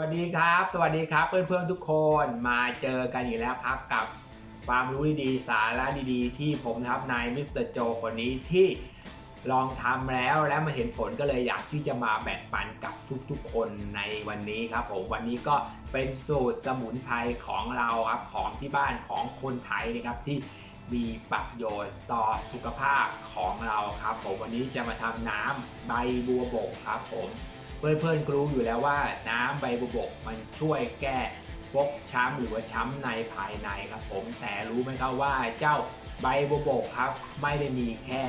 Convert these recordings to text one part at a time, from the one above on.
วัสดีครับ สวัสดีครับเพื่อนๆทุกคนมาเจอกันอีกแล้วครับกับความรู้ดีๆสาระดีๆ ที่ผมนะครับนายมิสเตอร์โจคนนี้ที่ลองทำแล้วและมาเห็นผลก็เลยอยากที่จะมาแบ่งปันกับทุกๆ คนในวันนี้ครับผมวันนี้ก็เป็นสูตรสมุนไพรของเราครับของที่บ้านของคนไทยนะครับที่มีประโยชน์ต่อสุขภาพของเราครับผมวันนี้จะมาทำน้ำใบบัวบกครับผม เพื่อนๆก็รู้อยู่แล้วว่าน้ำใบบุบกมันช่วยแก้ฟกช้ำหรือว่าช้ำในภายในครับผมแต่รู้ไหมครับว่าเจ้าใบบุบกครับไม่ได้มีแค่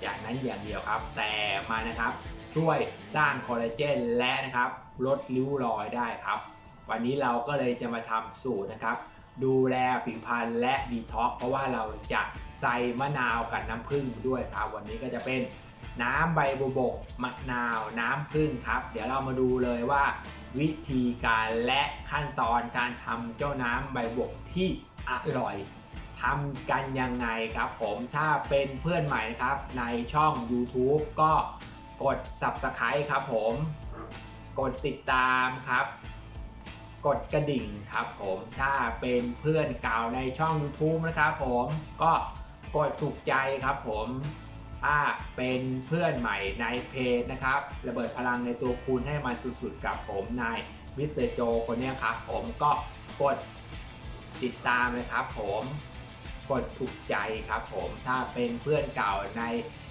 อย่างนั้นอย่างเดียวครับ แต่มานะครับช่วยสร้างคอลลาเจนและนะครับลดริ้วรอยได้ครับ วันนี้เราก็เลยจะมาทำสูตรนะครับ ดูแลผิวพรรณและดีท็อกเพราะว่าเราจะใส่มะนาวกับน้ำผึ้งด้วยครับ วันนี้ก็จะเป็น น้ำใบบุบก มะนาว น้ำผึ้งครับ เดี๋ยวเรามาดูเลยว่า วิธีการและขั้นตอนการทำเจ้าน้ำใบบุบกที่อร่อยทำกันยังไงครับผมถ้าเป็นเพื่อนใหม่นะครับในช่อง YouTube ก็กด Subscribe ครับผม กดติดตามครับ กดกระดิ่งครับผมถ้าเป็นเพื่อนเก่าในช่อง YouTube นะครับผมก็กดถูกใจครับผม ถ้าเป็นเพื่อนใหม่ในเพจนะครับ ระเบิดพลังในตัวคุณให้มันสุดๆกับผมนายมิสเตอร์โจคนนี้ครับผมก็กดติดตามเลยครับผมกดถูกใจครับผมถ้าเป็นเพื่อนเก่าใน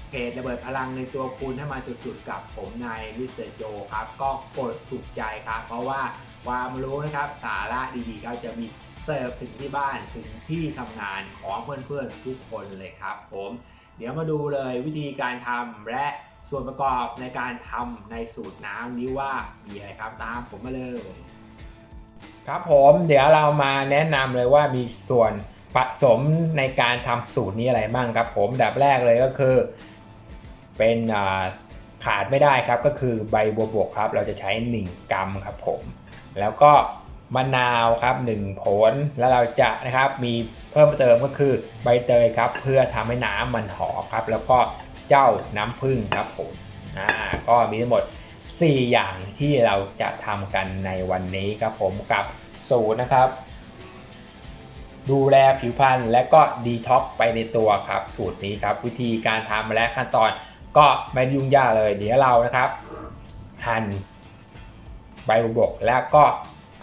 เพจระเบิดพลังในตัวคุณให้มันสุดๆกับผมนายมิสเตอร์โจครับ ก็กดถูกใจครับ เพราะว่าความรู้นะครับสาระดีๆก็จะมีเสิร์ฟถึงที่บ้านถึงที่ทำงานของเพื่อนๆทุกคนเลยครับผม เดี๋ยวมาดูเลยวิธีการทำและส่วนประกอบในการทำในสูตรน้ำนี้ว่ามีอะไรครับตามผมมาเลย ครับผมเดี๋ยวเรามาแนะนำเลยว่ามีส่วนผสมในการทำสูตรนี้อะไรบ้างครับผมดับแรกเลยก็คือ เป็นขาดไม่ได้ครับก็คือใบบัวบกครับเราจะใช้ 1 กรัมครับผม แล้วก็มะนาวครับ1ผลแล้วเราจะนะครับมีเพิ่มเติมก็คือใบเตยครับ เพื่อทำให้น้ำมันหอมครับ แล้วก็เจ้าน้ำผึ้งครับผมอ่าก็มีทั้งหมด 4 อย่างที่เราจะทำกันในวันนี้ครับผมกับสูตรนะครับ ดูแลผิวพรรณและก็ดีท็อกไปในตัวครับ สูตรนี้ครับ วิธีการทำและขั้นตอน ก็ไม่ยุ่งยากเลยเดี๋ยวเรานะครับ หั่นใบบุบกแล้วก็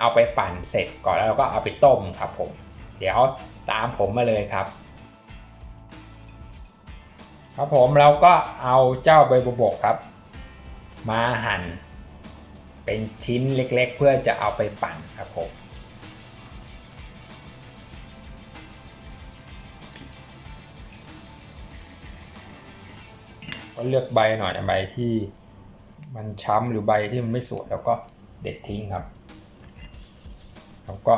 เอาไปปั่นเสร็จก่อนแล้วเราก็เอาไปต้มครับผม เดี๋ยวตามผมมาเลยครับ ครับผมเราก็เอาเจ้าใบบุบกครับ มาหั่นเป็นชิ้นเล็กๆ เพื่อจะเอาไปปั่นครับผม ก็เลือกใบหน่อยใบที่มันช้ำหรือใบที่มันไม่สวยแล้วก็เด็ดทิ้งครับ แล้วก็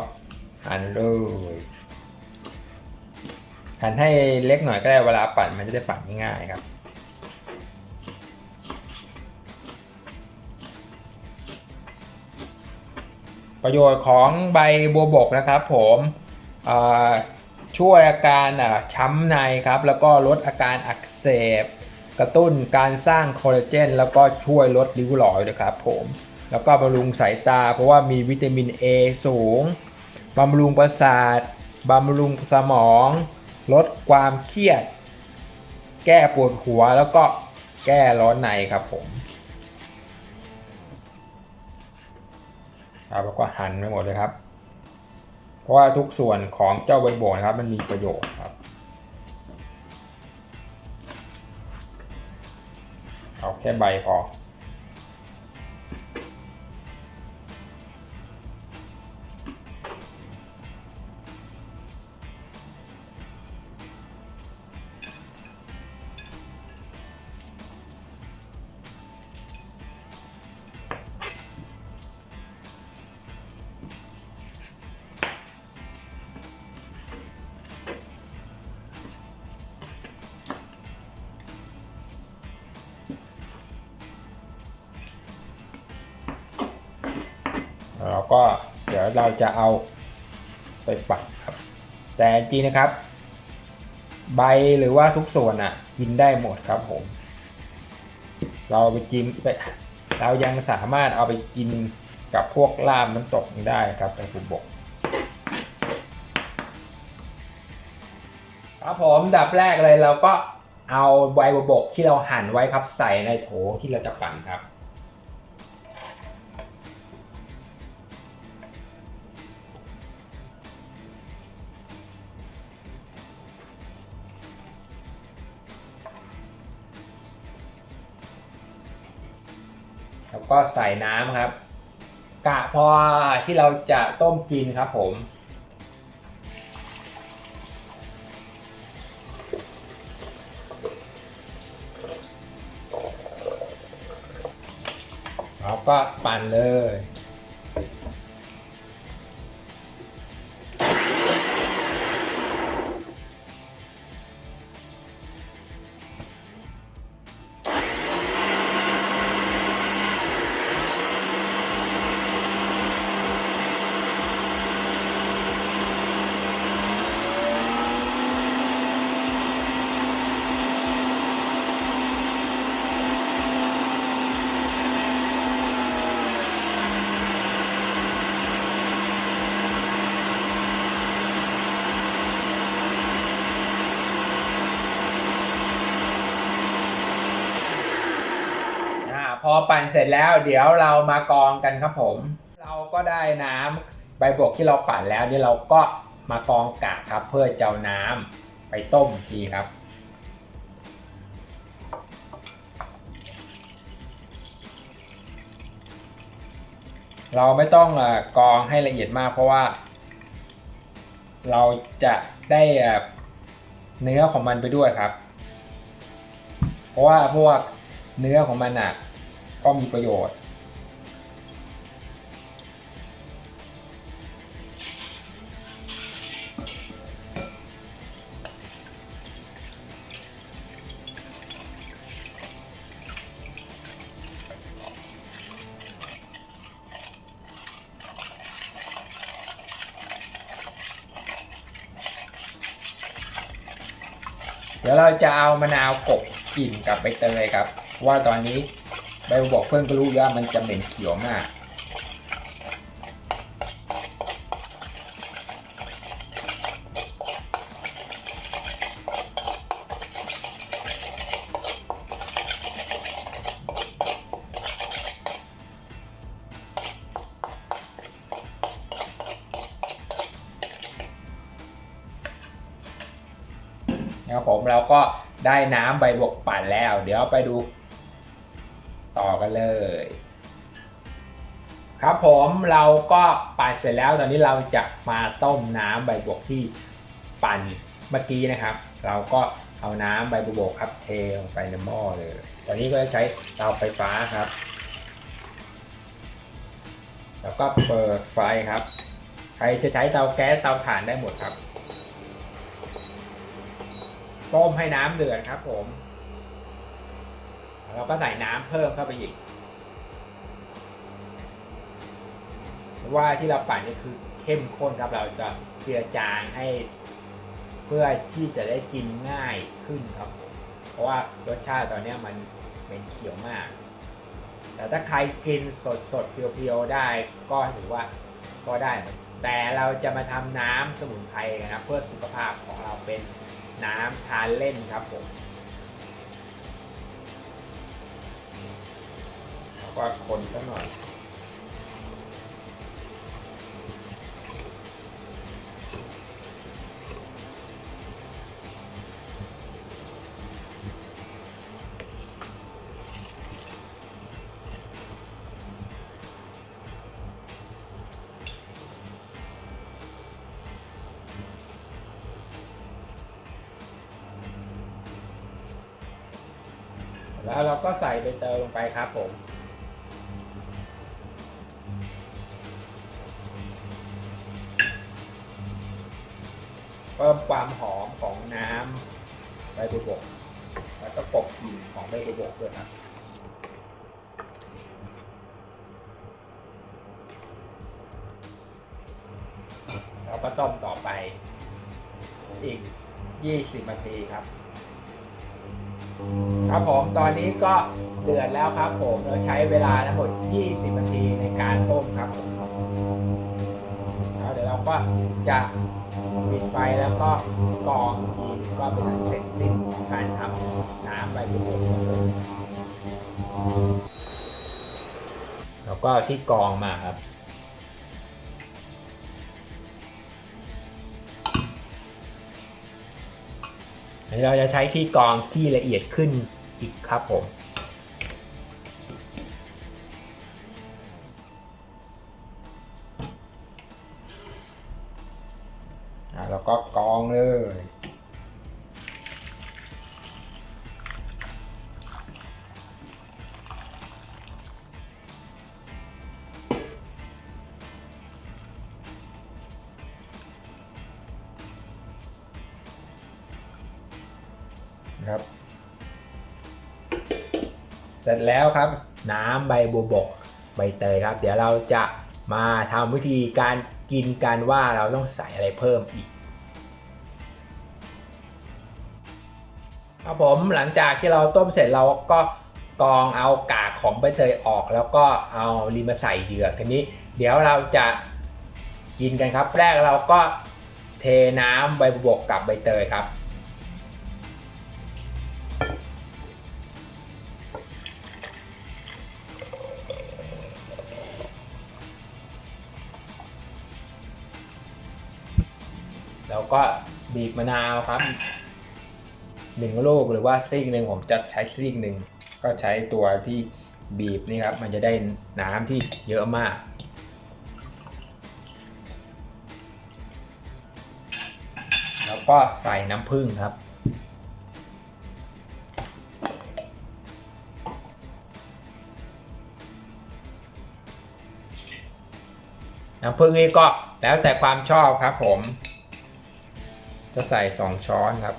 หั่นเลยหั่นให้เล็กหน่อยก็ได้เวลาปั่นมันจะได้ปั่นง่ายๆครับประโยชน์ของใบบัวบกนะครับผมช่วยอาการช้ำในครับ แล้วก็ลดอาการอักเสบ กระตุ้นการสร้างคอลลาเจนแล้วก็ช่วยลดริ้วรอยด้วยครับผมแล้วก็บำรุงสายตา เพราะว่ามีวิตามิน A สูงบำรุงประสาทบำรุงสมอง ลดความเครียด แก้ปวดหัวแล้วก็แก้ร้อนในครับผมครับแล้วก็หั่นไปหมดเลยครับ เพราะว่าทุกส่วนของเจ้าใบโบกนะครับมันมีประโยชน์ แค่ใบพอ แล้วก็เดี๋ยวเราจะเอาไปปั่นครับ แต่จริงนะครับ ใบหรือว่าทุกส่วนอะกินได้หมดครับผม เราไปจิ้มไปเรายังสามารถเอาไปกินกับพวกลาบน้ำตกได้ครับใบบุบกครับผมดับแรกเลยเราก็เอาใบบุบกที่เราหั่นไว้ครับใส่ในโถที่เราจะปั่นครับ ก็ใส่น้ำครับ กะพอที่เราจะต้มกินครับผม เราก็ปั่นเลย พอปั่นเสร็จแล้วเดี๋ยวเรามากองกันครับผม เราก็ได้น้ำใบบกที่เราปั่นแล้วเดี๋ยวเราก็มากองกากครับ เพื่อจะเอาน้ำไปต้มทีครับเราไม่ต้องอกรองให้ละเอียดมากเพราะว่า เราจะได้เอ่อเนื้อของมันไปด้วยครับ เพราะว่าพวกเนื้อของมันอะ ก็มีประโยชน์ เดี๋ยวเราจะเอามะนาวกบกลิ่นกับใบเตยครับ ว่าตอนนี้ ใบบัวบกเพื่อนก็รู้ว่ามันจะเหม็นเขียวมาก นะครับผมเราก็ได้น้ำใบบกปั่นแล้ว เดี๋ยวไปดู เลย ครับผมเราก็ปั่นเสร็จแล้วตอนนี้เราจะมาต้มน้ำใบบวกที่ปั่นเมื่อกี้นะครับ เราก็เอาน้ำใบบกครับเทลงไปในหม้อเลย ตอนนี้ก็จะใช้เตาไฟฟ้าครับ แล้วก็เปิดไฟครับ ใครจะใช้เตาแก๊สเตาถ่านได้หมดครับต้มให้น้ำเดือดครับผม เราก็ใส่น้ำเพิ่มเข้าไปอีกว่าที่เราปั่นนี่คือเข้มข้นครับเราจะเจือจางให้เพื่อที่จะได้กินง่ายขึ้นครับผมเพราะว่ารสชาติตอนนี้มันเป็นเขียวมาก แต่ถ้าใครกินสดสดๆเพียวๆได้ก็ถือว่าก็ได้ แต่เราจะมาทำน้ำสมุนไพรนะครับ เพื่อสุขภาพของเราเป็นน้ำทานเล่นครับผม วก็คนสักหน่อยแล้วเราก็ใส่ใบเตยลงไปครับผม เพิ่มความหอมของน้ำใบบัวบก แล้วก็กกลิ่นของใบบัวบกด้วยครับแล้วก็ต้มต่อไปอีก 20 นาทีครับ ครับผมตอนนี้ก็เดือดแล้วครับผมเราใช้เวลาทั้งหมด 20 นาทีในการต้มครับผมแล้วเดี๋ยวเราก็จะ ไฟแล้วก็กรองกทีก็เป็นอันเสร็จสิ้นการทำน้ำใบบุกแล้วก็ที่กรองมาครับเราจะใช้ที่กรองที่ละเอียดขึ้นอีกครับผม ร็จแล้วครับ น้ำใบบัวบกใบเตยครับ เดี๋ยวเราจะมาทำวิธีการกินกันว่าเราต้องใส่อะไรเพิ่มอีกครับผมหลังจากที่เราต้มเสร็จเราก็กองเอากากของใบเตยออก แล้วก็เอาลีมาใส่เหยือกทีนี้ เดี๋ยวเราจะกินกันครับ แรกเราก็เทน้ำใบบัวบกกับใบเตยครับ ก็บีบมะนาวครับหนึ่งลูกหรือว่าซีกหนึ่งผมจะใช้ซีกหนึ่งก็ใช้ตัวที่บีบนี่ครับ มันจะได้น้ำที่เยอะมาก แล้วก็ใส่น้ำผึ้งครับ น้ำผึ้งนี่ก็แล้วแต่ความชอบครับผม จะใส่ 2 ช้อนครับ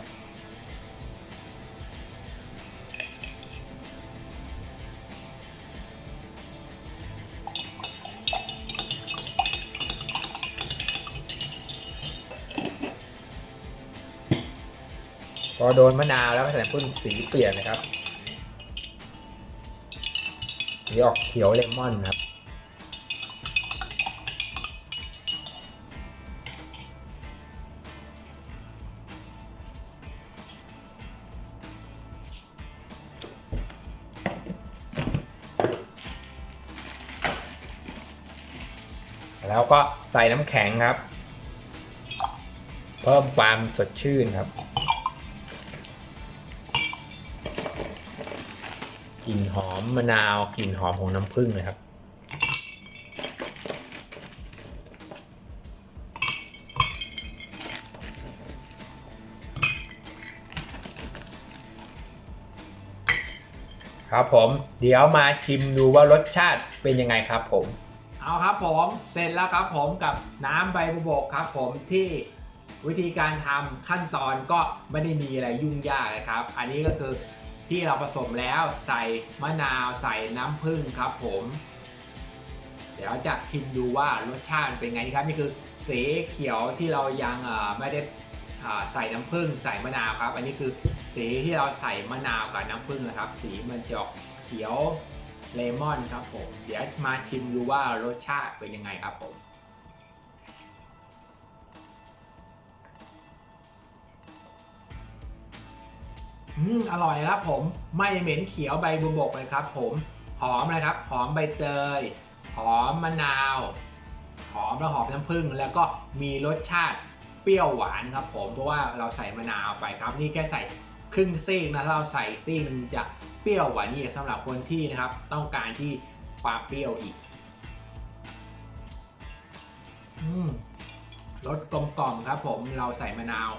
พอโดนมะนาวแล้วก็ใส่น้ำผึ้งสีเปลี่ยนนะครับสีออกเขียวเลมอนครับ แล้วก็ใส่น้ำแข็งครับ เพิ่มความสดชื่นครับกลิ่นหอมมะนาวกลิ่นหอมของน้ำผึ้งเลยครับครับผม เดี๋ยวมาชิมดูว่ารสชาติเป็นยังไงครับผม เอาครับผมเสร็จแล้วครับผมกับน้ำใบบุบกครับผมที่วิธีการทำขั้นตอนก็ไม่ได้มีอะไรยุ่งยากนะครับ อันนี้ก็คือที่เราผสมแล้วใส่มะนาวใส่น้ำผึ้งครับผม เดี๋ยวจะชิมดูว่ารสชาติเป็นไงครับนี่คือสีเขียวที่เรายังไม่ได้ใส่น้ำผึ้งใส่มะนาวครับ อันนี้คือสีที่เราใส่มะนาวกับน้ำผึ้งนะครับ สีมันจะออกเขียว เลมอนครับผม เดี๋ยวมาชิมดูว่ารสชาติเป็นยังไงครับผม อืม อร่อยครับผม ไม่เหม็นเขียวใบบัวบกเลยครับผม หอมเลยครับ หอมใบเตย หอมมะนาว หอมแล้วหอมน้ำผึ้ง แล้วก็มีรสชาติเปรี้ยวหวานครับผม เพราะว่าเราใส่มะนาวไปครับ นี่แค่ใส่ครึ่งซีกนะ เราใส่ซีกหนึงจะ เปรี้ยวกว่านี้สำหรับคนที่นะครับต้องการที่ความเปรี้ยวอีกอืมรสกลมกล่อมครับผมเราใส่มะนาว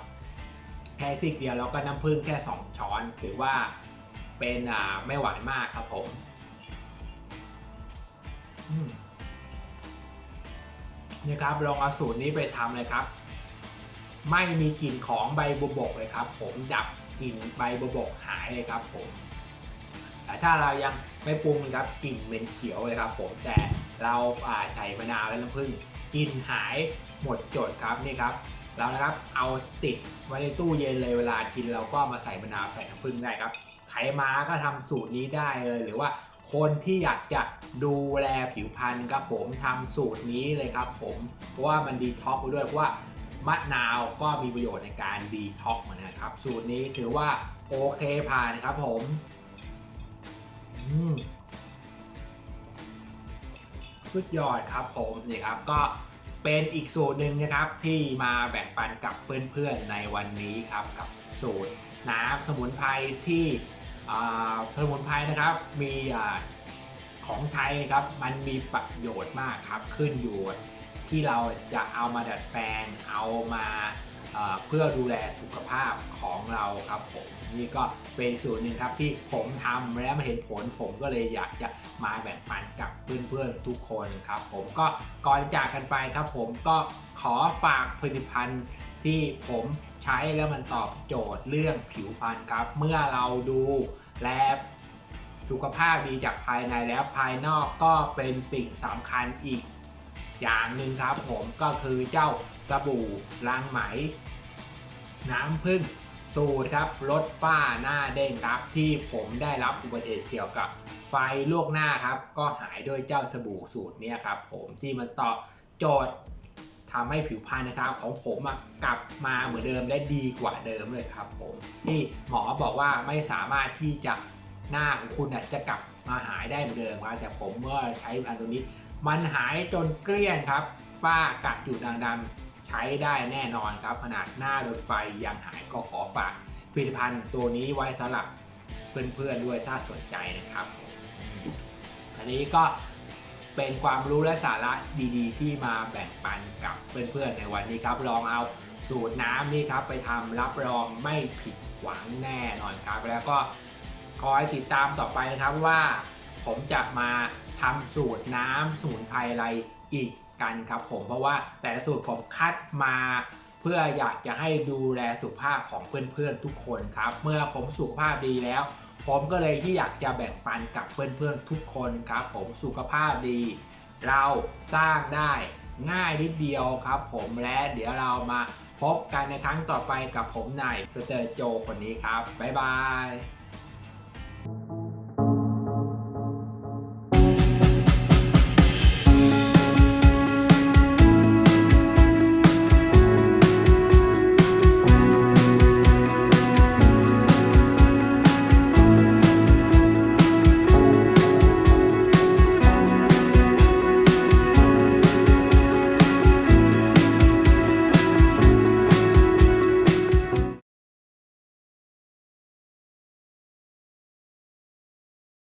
แค่ซีกเดียวแล้วก็น้ำผึ้งแค่ 2 ช้อนถือว่าเป็นอ่าไม่หวานมากครับผมอืมนี่ครับลองเอาสูตรนี้ไปทำเลยครับ ไม่มีกลิ่นของใบบัวบกเลยครับ ผมดับกลิ่นใบบัวบกหายเลยครับผม แต่ถ้าเรายังไม่ปรุงนะครับกลิ่นเหม็นเขียวเลยครับผมแต่เราใส่มะนาวและน้ำผึ้งกลิ่นหายหมดจดครับนี่ครับเรานะครับเอาติดไว้ในตู้เย็นเลยเวลากินเราก็มาใส่มะนาวใส่น้ำผึ้งได้ครับใครมาก็ทำสูตรนี้ได้เลย หรือว่าคนที่อยากจะดูแลผิวพรรณครับผมทำสูตรนี้เลยครับผมเพราะว่ามันดีท็อกซ์ไปด้วยเพราะว่ามะนาวก็มีประโยชน์ในการดีท็อกซ์เหมือนกันครับ สูตรนี้ถือว่าโอเคผ่านครับผม สุดยอดครับผมนี่ครับก็เป็นอีกสูตรหนึ่งนะครับที่มาแบ่งปันกับเพื่อนๆในวันนี้ครับกับสูตรน้ำสมุนไพรที่สมุนไพรนะครับมีของไทยนะครับมันมีประโยชน์มากครับขึ้นอยู่ที่เราจะเอามาดัดแปลงเอามา เพื่อดูแลสุขภาพของเราครับผมนี่ก็เป็นสูตรหนึ่งครับที่ผมทำแล้วมาเห็นผลผมก็เลยอยากจะมาแบ่งปันกับเพื่อนๆทุกคนครับผมก็ก่อนจากกันไปครับผมก็ขอฝากผลิตภัณฑ์ที่ผมใช้แล้วมันตอบโจทย์เรื่องผิวพรรณครับ เมื่อเราดูแลสุขภาพดีจากภายในแล้วภายนอกก็เป็นสิ่งสำคัญอีก อย่างหนึ่งครับผมก็คือเจ้าสบู่ล้างไหม น้ำผึ้งสูตรครับลดฝ้าหน้าเด้งครับที่ผมได้รับอุบัติเหตุเกี่ยวกับไฟลวกหน้าครับ ก็หายด้วยเจ้าสบู่สูตรนี้ครับ ผมที่มันตอบโจทย์ทำให้ผิวพรรณนะครับของผมกลับมาเหมือนเดิมและดีกว่าเดิมเลยครับ ผมที่หมอบอกว่าไม่สามารถที่จะหน้าของคุณจะกลับมาหายได้เหมือนเดิมครับแต่ผมเมื่อใช้พันธุ์ตัวนี้ มันหายจนเกลี้ยงครับ ป้ากระจุดด่างดำใช้ได้แน่นอนครับ ขนาดหน้าโดนไฟยังหายก็ขอฝากผลิตภัณฑ์ตัวนี้ไว้สำหรับเพื่อนๆด้วยถ้าสนใจนะครับอันนี้ก็เป็นความรู้และสาระดีๆ ที่มาแบ่งปันกับเพื่อนๆในวันนี้ครับ ลองเอาสูตรน้ำนี่ครับ ไปทำรับรองไม่ผิดหวังแน่นอนครับ แล้วก็คอยติดตามต่อไปนะครับว่า ผมจะมาทำสูตรน้ำสมุนไพรอะไรอีกกันครับผมเพราะว่าแต่ละสูตรผมคัดมาเพื่ออยากจะให้ดูแลสุขภาพของเพื่อนๆทุกคนครับ เมื่อผมสุขภาพดีแล้ว ผมก็เลยที่อยากจะแบ่งปันกับเพื่อนๆทุกคนครับ ผมสุขภาพดี เราสร้างได้ง่ายนิดเดียวครับ ผมและเดี๋ยวเรามาพบกันในครั้งต่อไปกับผมนายสเตอร์โจคนนี้ครับ บ๊ายบาย